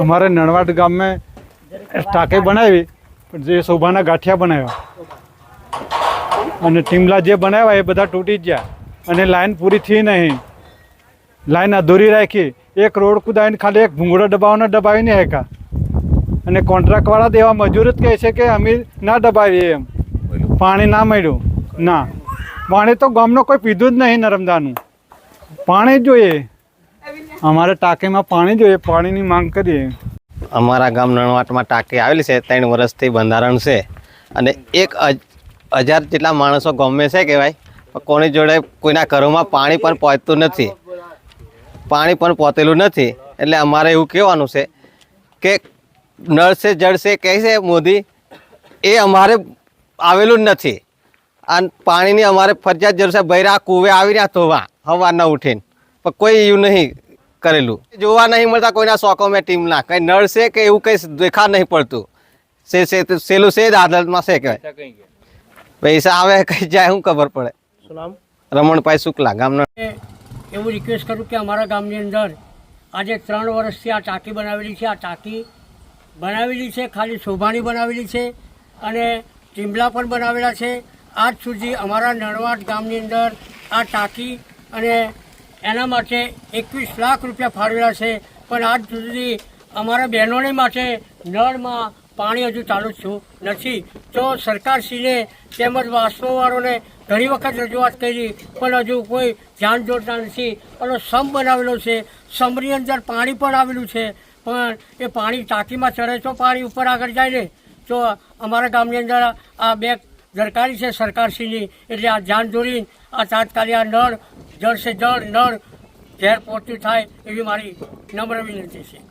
અમારે નણવાડ ગામમાં ટાંકી બનાવી પણ જે શોભાના ગાંઠિયા બનાવ્યા. અને ટીમલા જે બનાવ્યા એ બધા તૂટી જ ગયા. અને લાઈન પૂરી થઈ નહીં. લાઈન અધૂરી રાખી. એક રોડ કુદાઈને ખાલી એક ભૂંગળો દબાવવાનો દબાવીને હેકા અને કોન્ટ્રાક્ટવાળા દેવા મજૂર જ કહે છે કે અમે ના દબાવીએ એમ. પાણી ના મળ્યું. ના. પાણી તો ગામનો કોઈ પીધું જ નહીં નર્મદાનું. પાણી જોઈએ. અમારે ટાંકીમાં પાણી જોઈએ, પાણીની માંગ કરીએ. અમારા ગામ નણવાટમાં ટાંકી આવેલી છે, ત્રણ વર્ષથી બંધારણ છે. અને એક હજાર જેટલા માણસો ગમે છે કહેવાય કોની જોડે કોઈના ઘરોમાં પાણી પણ પહોંચતું નથી. પાણી પણ પહોંચેલું નથી. એટલે અમારે એવું કહેવાનું છે કે નળ સે જળ છે કહે છે મોદી, એ અમારે આવેલું જ નથી. અને પાણીની અમારે ફરજિયાત જરૂર છે બૈરા કૂવે આવી રહ્યા ધોવા ન ઉઠીને. પણ કોઈ એવું નહીં. કરેલું. જોવા નહીં મળતા કોઈના શોખો મેં ટીમના કંઈ નળ છે કે એવું કંઈ દેખા નહીં પડતું. સે સે તો સેલું છે જ આદતમાં છે કહેવાય. પૈસા આવે કઈ જાય શું ખબર પડે. રમણભાઈ શુક્લા ગામના. એવું રિક્વેસ્ટ કરું કે અમારા ગામની અંદર આજે ત્રણ વર્ષથી આ ટાંકી બનાવેલી છે આ ટાંકી બનાવેલી છે ખાલી શોભાની બનાવેલી છે અને ટીમલા પણ બનાવેલા છે. આજ સુધી અમારા નળવાડ ગામની અંદર આ ટાંકી અને એના માટે એકવીસ લાખ રૂપિયા ફાળવેલા છે. પણ આજ સુધી અમારા બહેનોને માટે નળમાં પાણી હજુ ચાલુ થયું નથી. તો સરકારશ્રીને તેમજ વાસ્તવવાળોને ઘણી વખત રજૂઆત કરી, પણ હજુ કોઈ ધ્યાન જોડતા નથી. અને સમ બનાવેલો છે. સમની અંદર પાણી પણ આવેલું છે. પણ એ પાણી ટાંકીમાં ચડે તો પાણી ઉપર આગળ જાય ને. તો અમારા ગામની અંદર આ બે દરકારી છે સરકારશ્રીની. એટલે આ ધ્યાન દોરી આ તાત્કાલિક આ નળ જળ સે જળ નળ ઘેર પહોંચ્યું થાય એવી મારી નમ્ર વિનંતી છે.